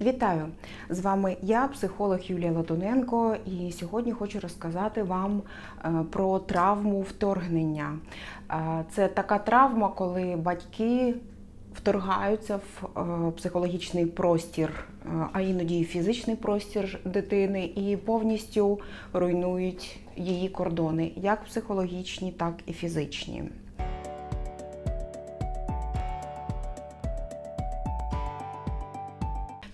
Вітаю! З вами я, психолог Юлія Латуненко, і сьогодні хочу розказати вам е, про травму вторгнення. Е, Це така травма, коли батьки вторгаються в е, психологічний простір, а іноді і фізичний простір дитини, і повністю руйнують її кордони, як психологічні, так і фізичні.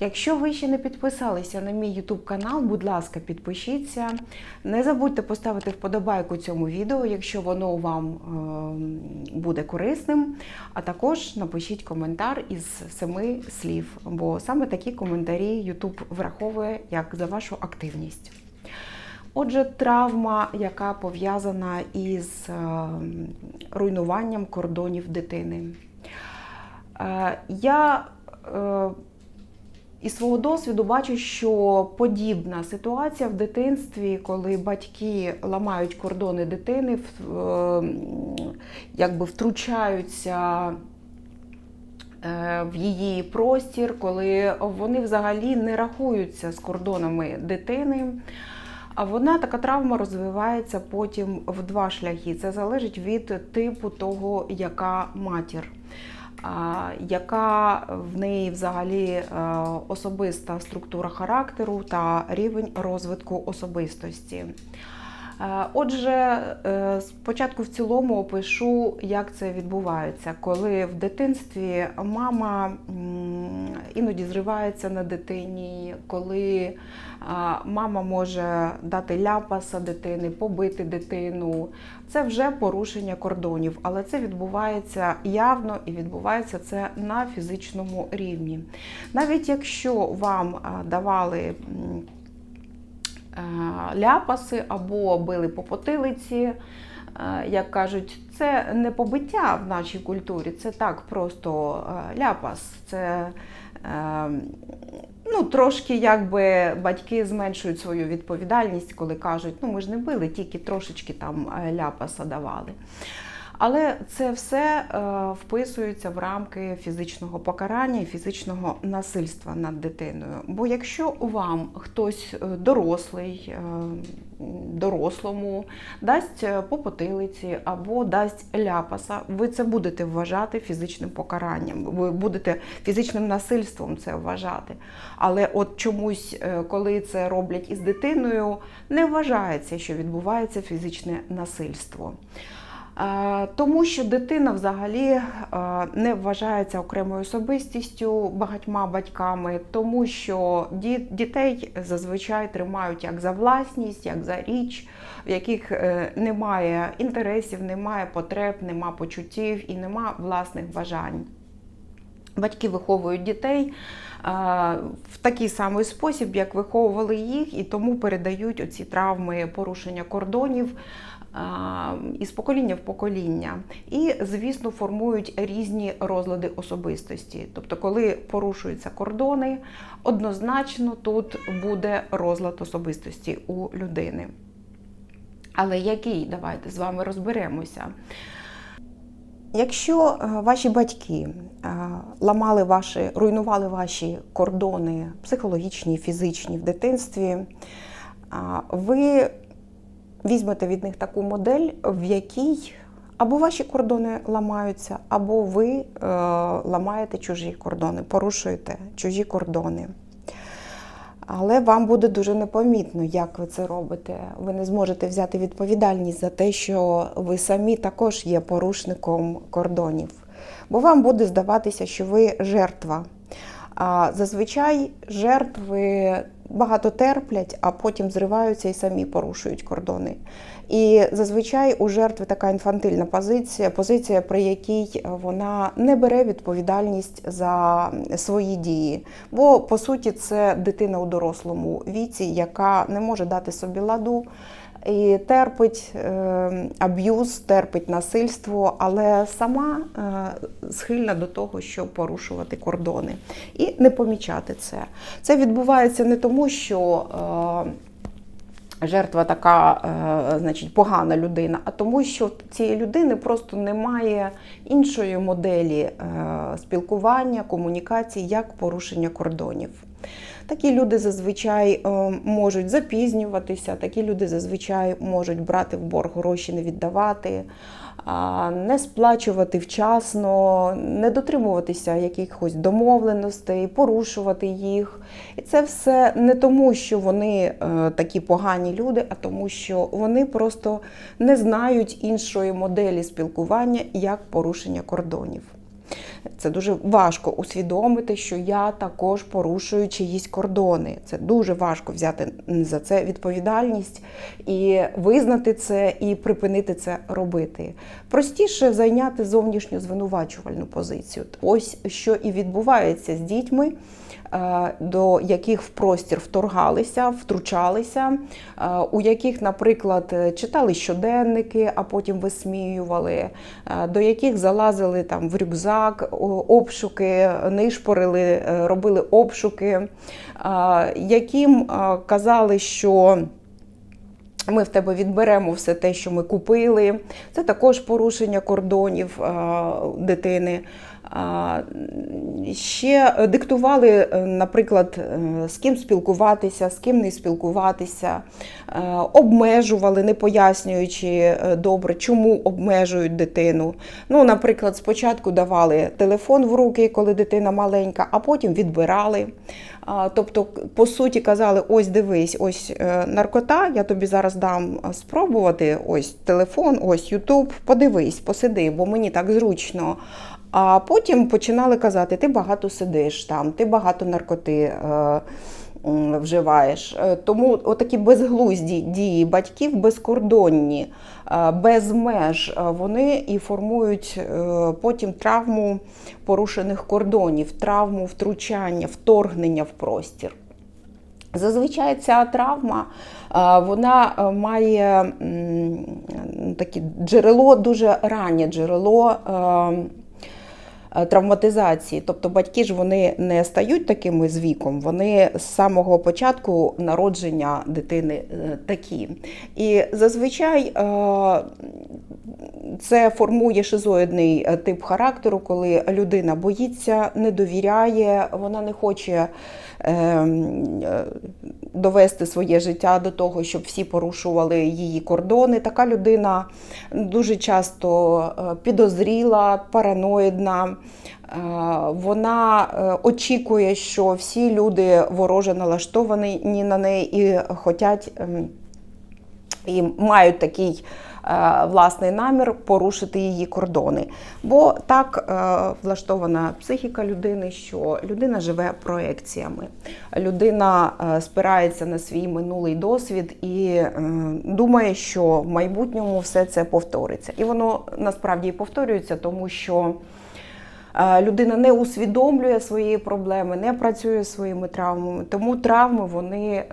Якщо ви ще не підписалися на мій YouTube канал, будь ласка, підпишіться. Не забудьте поставити вподобайку цьому відео, якщо воно вам е, буде корисним. А також напишіть коментар із семи слів, бо саме такі коментарі YouTube враховує як за вашу активність. Отже, травма, яка пов'язана із е, руйнуванням кордонів дитини. Е, Я е, із свого досвіду бачу, що подібна ситуація в дитинстві, коли батьки ламають кордони дитини, якби втручаються е, в її простір, коли вони взагалі не рахуються з кордонами дитини. А вона така травма розвивається потім в два шляхи. Це залежить від типу того, яка матір, яка в неї взагалі е, особиста структура характеру та рівень розвитку особистості. Е, Отже, е, спочатку в цілому опишу, як це відбувається, коли в дитинстві мама іноді зривається на дитині, коли мама може дати ляпаса дитини, побити дитину. Це вже порушення кордонів, але це відбувається явно і відбувається це на фізичному рівні. Навіть якщо вам давали. Е, ляпаси або били по потилиці. Е, Як кажуть, це не побиття в нашій культурі, це так просто е, ляпас. Це ну, трошки якби батьки зменшують свою відповідальність, коли кажуть, ну ми ж не били, тільки трошечки там ляпаса давали. Але це все е, вписується в рамки фізичного покарання і фізичного насильства над дитиною. Бо якщо вам хтось е, дорослий, е, дорослому дасть по потилиці або дасть ляпаса, ви це будете вважати фізичним покаранням, ви будете фізичним насильством це вважати. Але от чомусь, коли це роблять із дитиною, не вважається, що відбувається фізичне насильство. Е, Тому що дитина взагалі е, не вважається окремою особистістю багатьма батьками, тому що дітей зазвичай тримають як за власність, як за річ, в яких е, немає інтересів, немає потреб, нема почуттів і нема власних бажань. Батьки виховують дітей в такий самий спосіб, як виховували їх, і тому передають оці травми порушення кордонів із покоління в покоління. І, звісно, формують різні розлади особистості. Тобто, коли порушуються кордони, однозначно тут буде розлад особистості у людини. Але який? Давайте з вами розберемося. Якщо е, ваші батьки е, ламали ваші, руйнували ваші кордони психологічні, фізичні в дитинстві, ви візьмете від них таку модель, в якій або ваші кордони ламаються, або ви е, ламаєте чужі кордони, порушуєте чужі кордони. Але вам буде дуже непомітно, як ви це робите. Ви не зможете взяти відповідальність за те, що ви самі також є порушником кордонів. Бо вам буде здаватися, що ви жертва. А зазвичай жертви багато терплять, а потім зриваються і самі порушують кордони. І зазвичай у жертви така інфантильна позиція, позиція, при якій вона не бере відповідальність за свої дії. Бо по суті це дитина у дорослому віці, яка не може дати собі ладу. І терпить е, аб'юз, терпить насильство, але сама е, схильна до того, щоб порушувати кордони і не помічати це. Це відбувається не тому, що е, жертва така, е, значить, погана людина, а тому, що цієї людини просто немає іншої моделі е, спілкування, комунікації, як порушення кордонів. Такі люди зазвичай е, можуть запізнюватися, такі люди зазвичай можуть брати в борг гроші, не віддавати, не сплачувати вчасно, не дотримуватися якихось домовленостей, порушувати їх. І це все не тому, що вони е, такі погані люди, а тому, що вони просто не знають іншої моделі спілкування як порушення кордонів. Це дуже важко усвідомити, що я також порушую чиїсь кордони. Це дуже важко взяти за це відповідальність і визнати це, і припинити це робити. Простіше зайняти зовнішню звинувачувальну позицію. Ось що і відбувається з дітьми. е, До яких в простір вторгалися, втручалися, е, у яких, наприклад, читали щоденники, а потім висміювали, е, до яких залазили там в рюкзак, обшуки, нишпорили, е, робили обшуки, яким казали, що ми в тебе відберемо все те, що ми купили. Це також порушення кордонів е, дитини. А, Ще диктували, е, наприклад, е, з ким спілкуватися, з ким не спілкуватися, е, обмежували, не пояснюючи е, добре, чому обмежують дитину. Ну, наприклад, спочатку давали телефон в руки, коли дитина маленька, а потім відбирали. Тобто, по суті, казали: ось дивись, ось е, наркота, я тобі зараз дам е, спробувати. Ось телефон, ось Ютуб, подивись, посиди, бо мені так зручно. А потім починали казати: ти багато сидиш там, ти багато наркоти. Вживаєш. Е, Тому отакі безглузді дії батьків, безкордонні, е, без меж, е, вони і формують потім травму порушених кордонів, травму втручання, вторгнення в простір. Зазвичай ця травма вона має таке джерело, дуже раннє джерело. Е, Травматизації, тобто батьки ж вони не стають такими з віком, вони з самого початку народження дитини е, такі. І зазвичай е, це формує шизоїдний тип характеру, коли людина боїться, не довіряє, вона не хоче довести своє життя до того, щоб всі порушували її кордони. Така людина дуже часто е, підозріла, параноїдна. Е, Вона е, очікує, що всі люди вороже налаштовані на неї і хочуть ем, і мають такий е, власний намір порушити її кордони. Бо так е, влаштована психіка людини, що людина живе проекціями. Людина е, спирається на свій минулий досвід і е, думає, що в майбутньому все це повториться. І воно насправді і повторюється, тому що. Е, Людина не усвідомлює свої проблеми, не працює своїми травмами, тому травми вони е,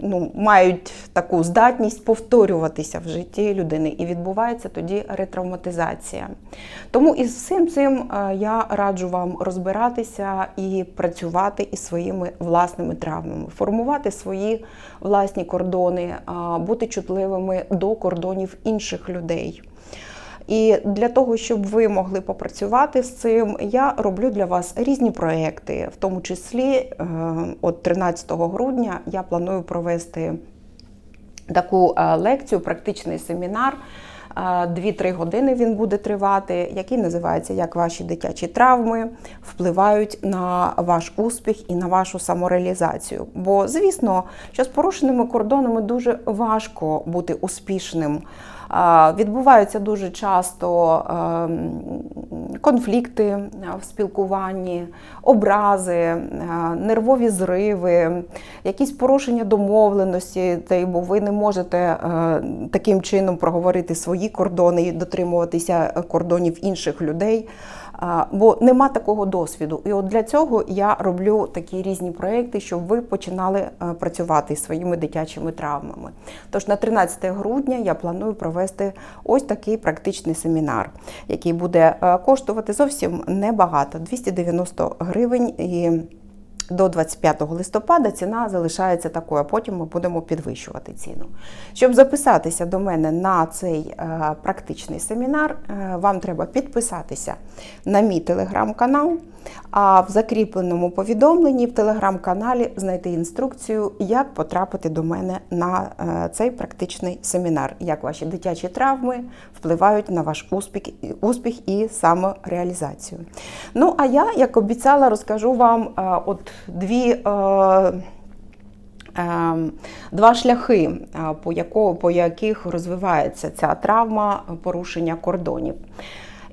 ну, мають таку здатність повторюватися в житті людини, і відбувається тоді ретравматизація. Тому із всім цим е, я раджу вам розбиратися і працювати із своїми власними травмами, формувати свої власні кордони, бути чутливими до кордонів інших людей. І для того, щоб ви могли попрацювати з цим, я роблю для вас різні проекти, в тому числі е, от 13 грудня я планую провести таку е, лекцію, практичний семінар. Е, 2-3 години він буде тривати, який називається Як ваші дитячі травми впливають на ваш успіх і на вашу самореалізацію. Бо, звісно, що з порушеними кордонами дуже важко бути успішним. Відбуваються дуже часто ем, конфлікти е, в спілкуванні, образи, е, нервові зриви, якісь порушення домовленості, бо ви не можете е, таким чином проговорити свої кордони і дотримуватися кордонів інших людей. Бо нема такого досвіду. І от для цього я роблю такі різні проекти, щоб ви починали е, працювати зі своїми дитячими травмами. Тож на 13 грудня я планую провести ось такий практичний семінар, який буде е, коштувати зовсім небагато 290 гривень. І до 25 листопада ціна залишається такою, а потім ми будемо підвищувати ціну. Щоб записатися до мене на цей е, практичний семінар, е, вам треба підписатися на мій телеграм-канал, а в закріпленому повідомленні в телеграм-каналі знайти інструкцію, як потрапити до мене на е, цей практичний семінар, як ваші дитячі травми впливають на ваш успіх, успіх і самореалізацію. Ну, а я, як обіцяла, розкажу вам от дві. е, Ем, Два шляхи, е, по, якого, по яких розвивається ця травма порушення кордонів.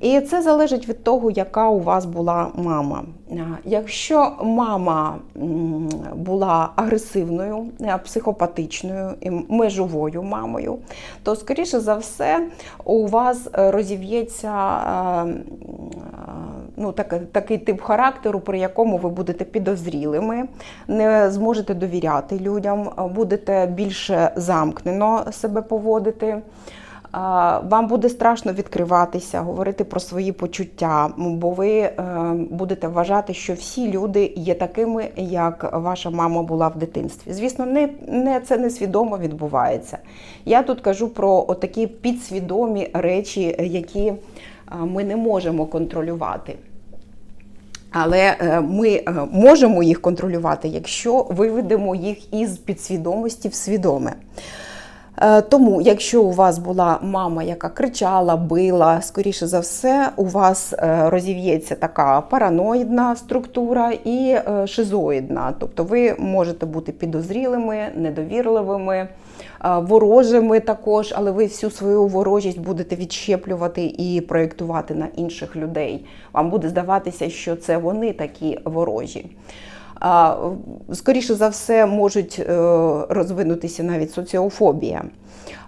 І це залежить від того, яка у вас була мама. Е, Якщо мама була агресивною, е, психопатичною і межовою мамою, то скоріше за все у вас розів'ється е, ну, так, такий тип характеру, при якому ви будете підозрілими, не зможете довіряти людям, будете більше замкнено себе поводити. Вам буде страшно відкриватися, говорити про свої почуття, бо ви е, будете вважати, що всі люди є такими, як ваша мама була в дитинстві. Звісно, не, не це несвідомо відбувається. Я тут кажу про такі підсвідомі речі, які е, ми не можемо контролювати. Але е, ми можемо їх контролювати, якщо виведемо їх із підсвідомості в свідоме. Е, Тому, якщо у вас була мама, яка кричала, била, скоріше за все, у вас е, розів'ється така параноїдна структура і е, шизоїдна. Тобто ви можете бути підозрілими, недовірливими, ворожими також, але ви всю свою ворожість будете відщеплювати і проєктувати на інших людей. Вам буде здаватися, що це вони такі ворожі. Скоріше за все, можуть е, розвинутися навіть соціофобія.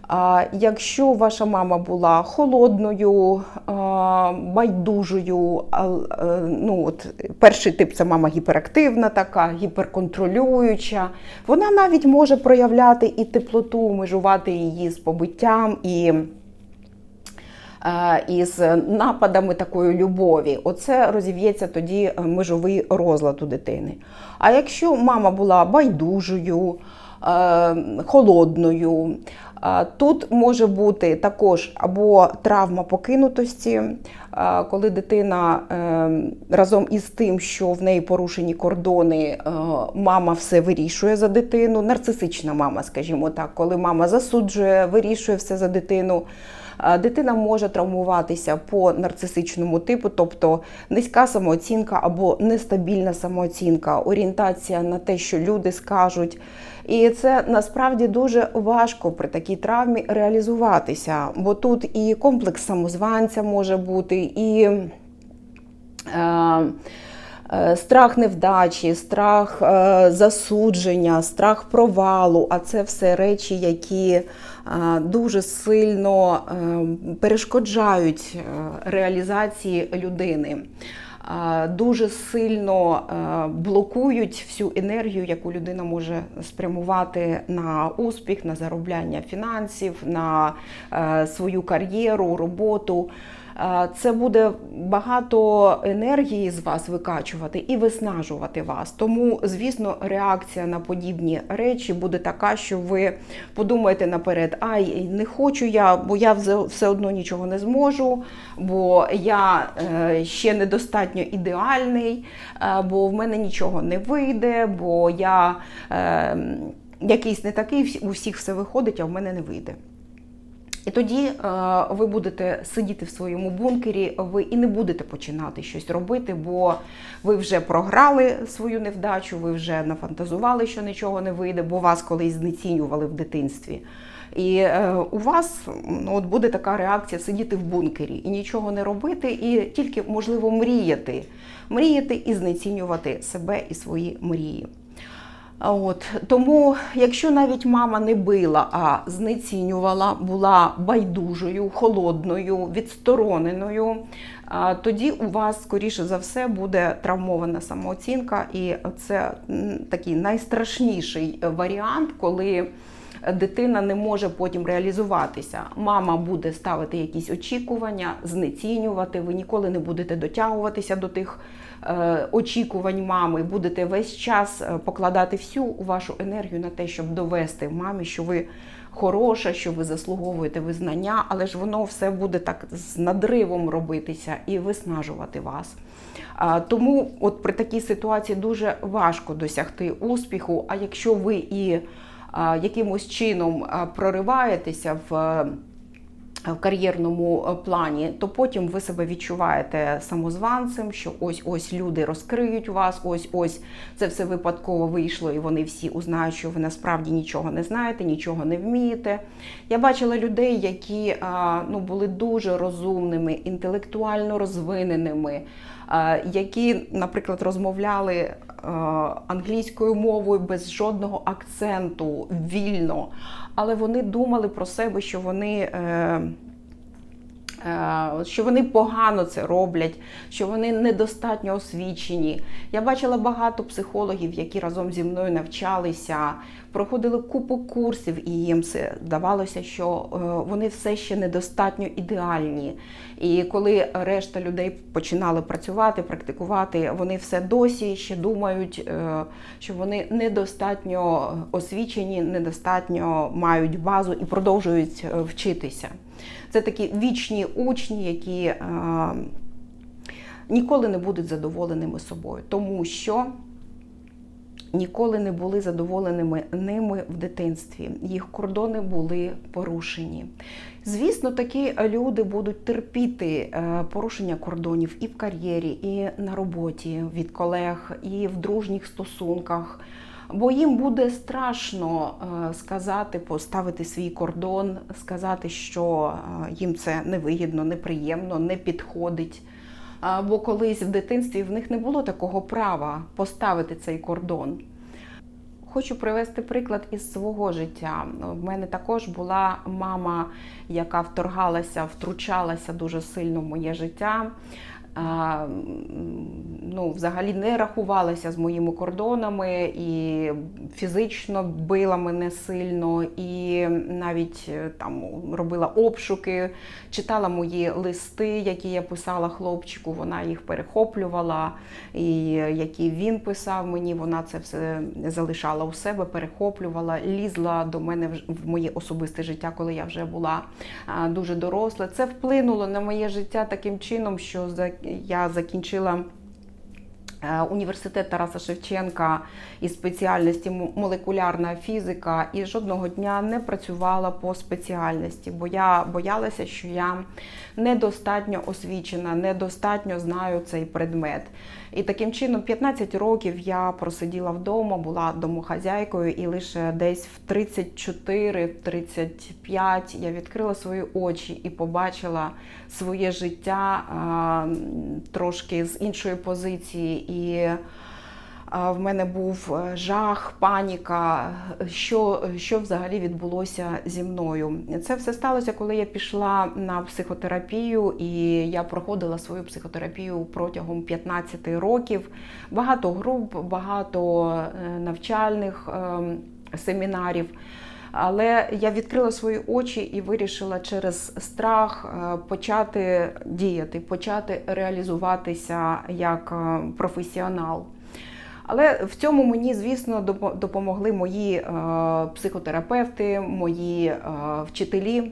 А якщо ваша мама була холодною, байдужою, е, ну от перший тип це мама гіперактивна, така гіперконтролююча, вона навіть може проявляти і теплоту, межувати її з побиттям і. Із нападами такої любові, оце розів'ється тоді е, межовий розлад у дитини. А якщо мама була байдужою, е, холодною, тут може бути також або травма покинутості, е, коли дитина разом із тим, що в неї порушені кордони, мама все вирішує за дитину, нарцисична мама, скажімо так, коли мама засуджує, вирішує все за дитину. Дитина може травмуватися по нарцисичному типу, тобто низька самооцінка або нестабільна самооцінка, орієнтація на те, що люди скажуть. І це насправді дуже важко при такій травмі реалізуватися, бо тут і комплекс самозванця може бути, і. Е, е, Страх невдачі, страх е, засудження, страх провалу а це все речі, які дуже сильно е, перешкоджають е, реалізації людини, е, дуже сильно е, блокують всю енергію, яку людина може спрямувати на успіх, на заробляння фінансів, на е, свою кар'єру, роботу. Це буде багато енергії з вас викачувати і виснажувати вас. Тому, звісно, реакція на подібні речі буде така, що ви подумаєте наперед, ай, не хочу я, бо я все одно нічого не зможу, бо я е, ще недостатньо ідеальний, е, бо в мене нічого не вийде, бо я е, якийсь не такий, у всіх все виходить, а в мене не вийде. І тоді е, ви будете сидіти в своєму бункері, ви і не будете починати щось робити, бо ви вже програли свою невдачу, ви вже нафантазували, що нічого не вийде, бо вас колись знецінювали в дитинстві. І е, у вас ну, от буде така реакція сидіти в бункері і нічого не робити, і тільки можливо мріяти, мріяти і знецінювати себе і свої мрії. От тому, якщо навіть мама не била, а знецінювала, була байдужою, холодною, відстороненою, тоді у вас, скоріше за все, буде травмована самооцінка, і це такий найстрашніший варіант, коли дитина не може потім реалізуватися. Мама буде ставити якісь очікування, знецінювати. Ви ніколи не будете дотягуватися до тих очікувань мами. Будете весь час е, покладати всю вашу енергію на те, щоб довести мамі, що ви хороша, що ви заслуговуєте визнання, але ж воно все буде так з надривом робитися і виснажувати вас. Тому от при такій ситуації дуже важко досягти успіху. А якщо ви і якимось чином прориваєтеся в е, в кар'єрному е, плані, то потім ви себе відчуваєте самозванцем, що ось ось люди розкриють вас, ось ось це все випадково вийшло, і вони всі узнають, що ви насправді нічого не знаєте, нічого не вмієте. Я бачила людей, які ну, були дуже розумними, інтелектуально розвиненими, які, наприклад, розмовляли е, англійською мовою без жодного акценту, вільно, але вони думали про себе, що вони. Е, Що вони погано це роблять, що вони недостатньо освічені. Я бачила багато психологів, які разом зі мною навчалися, проходили купу курсів, і їм здавалося, що е, вони все ще недостатньо ідеальні. І коли решта людей починали працювати, практикувати, вони все досі ще думають, е, що вони недостатньо освічені, недостатньо мають базу і продовжують вчитися. Це такі вічні учні, які е, ніколи не будуть задоволеними собою, тому що ніколи не були задоволеними ними в дитинстві. Їх кордони були порушені. Звісно, такі люди будуть терпіти е, порушення кордонів і в кар'єрі, і на роботі від колег, і в дружніх стосунках. Бо їм буде страшно е, сказати, поставити свій кордон, сказати, що е, їм це невигідно, неприємно, не підходить. Бо колись в дитинстві в них не було такого права поставити цей кордон. Хочу привести приклад із свого життя. В мене також була мама, яка вторгалася, втручалася дуже сильно в моє життя. Ну, взагалі не рахувалася з моїми кордонами і фізично била мене сильно, і навіть е, там робила обшуки, читала мої листи, які я писала хлопчику. Вона їх перехоплювала, і які він писав мені, вона це все залишала у себе, перехоплювала, лізла до мене в моє особисте життя, коли я вже була дуже доросла. Це вплинуло на моє життя таким чином, що за- я закінчила. е, Університет Тараса Шевченка із спеціальності молекулярна фізика і жодного дня не працювала по спеціальності, бо я боялася, що я недостатньо освічена, недостатньо знаю цей предмет. І таким чином 15 років я просиділа вдома, була домохазяйкою, і лише десь в 34-35 я відкрила свої очі і побачила своє життя а, трошки з іншої позиції. І в мене був е, жах, паніка, що, що взагалі відбулося зі мною. Це все сталося, коли я пішла на психотерапію, і я проходила свою психотерапію протягом 15 років. Багато груп, багато е, навчальних ем, семінарів. Але я відкрила свої очі і вирішила через страх е, почати діяти, почати реалізуватися як е, професіонал. Але в цьому мені, звісно, допомогли мої е, психотерапевти, мої е, вчителі.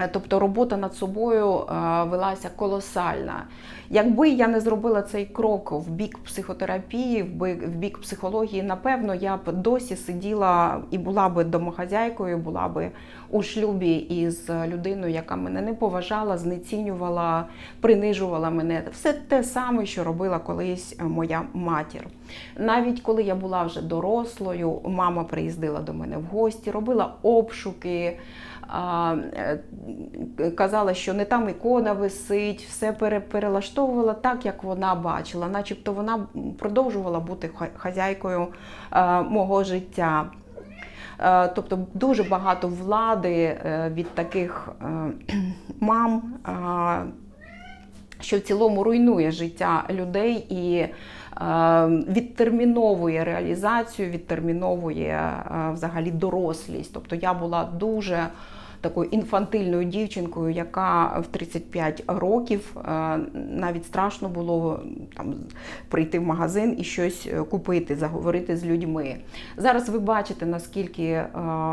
Е, Тобто робота над собою е, велася колосальна. Якби я не зробила цей крок в бік психотерапії, в бік психології, напевно, я б досі сиділа і була б домохазяйкою, була б у шлюбі із людиною, яка мене не поважала, знецінювала, принижувала мене. Все те саме, що робила колись моя матір. Навіть коли я була вже дорослою, мама приїздила до мене в гості, робила обшуки. Е, Казала, що не там ікона висить, все пере- перелаштовувала так, як вона бачила, начебто вона продовжувала бути хазяйкою е, мого життя. Е, Тобто дуже багато влади від таких мам, що в цілому руйнує життя людей і відтерміновує реалізацію, відтерміновує е, взагалі дорослість. Тобто я була дуже такою інфантильною дівчинкою, яка в 35 років е, навіть страшно було там прийти в магазин і щось е, купити, заговорити з людьми. Зараз ви бачите, наскільки е,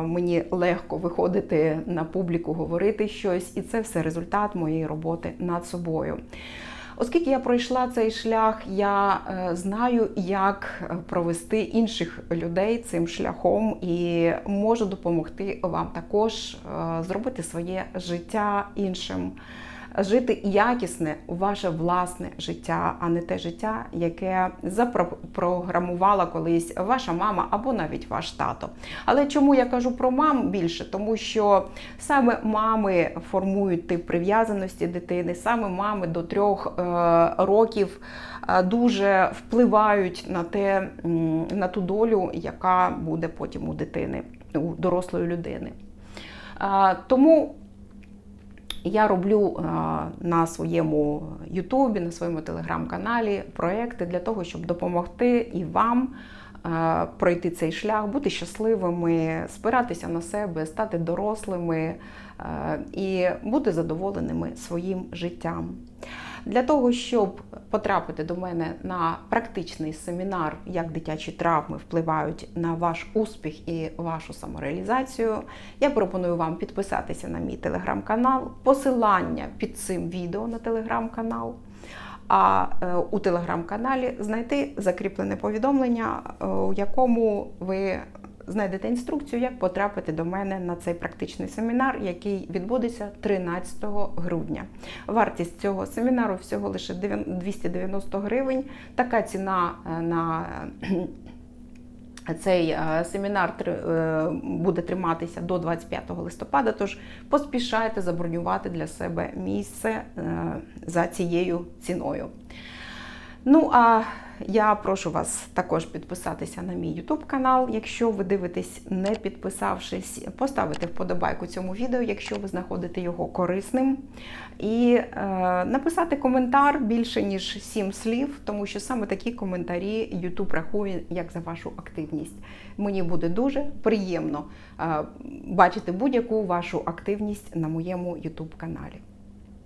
мені легко виходити на публіку, говорити щось, і це все результат моєї роботи над собою. Оскільки я пройшла цей шлях, я е, знаю, як провести інших людей цим шляхом і можу допомогти вам також е, зробити своє життя іншим, жити якісне ваше власне життя, а не те життя, яке запрограмувала колись ваша мама або навіть ваш тато. Але чому я кажу про мам більше? Тому що саме мами формують тип прив'язаності дитини, саме мами до трьох е, років е, дуже впливають на те, на ту долю, яка буде потім у дитини, у дорослої людини. Е, Тому я роблю е, на своєму Ютубі, на своєму телеграм-каналі проекти для того, щоб допомогти і вам е, пройти цей шлях, бути щасливими, спиратися на себе, стати дорослими е, і бути задоволеними своїм життям. Для того, щоб потрапити до мене на практичний семінар, як дитячі травми впливають на ваш успіх і вашу самореалізацію, я пропоную вам підписатися на мій телеграм-канал, посилання під цим відео на телеграм-канал. А е, у телеграм-каналі знайти закріплене повідомлення, е, у якому ви знайдете інструкцію, як потрапити до мене на цей практичний семінар, який відбудеться 13 грудня. Вартість цього семінару всього лише 290 гривень. Така ціна е, на цей е, семінар е, буде триматися до 25 листопада, тож поспішайте забронювати для себе місце е, за цією ціною. Ну а я прошу вас також підписатися на мій YouTube канал, якщо ви дивитесь, не підписавшись, поставити вподобайку цьому відео, якщо ви знаходите його корисним, і е, написати коментар більше ніж 7 слів, тому що саме такі коментарі YouTube рахує як за вашу активність. Мені буде дуже приємно е, бачити будь-яку вашу активність на моєму YouTube каналі.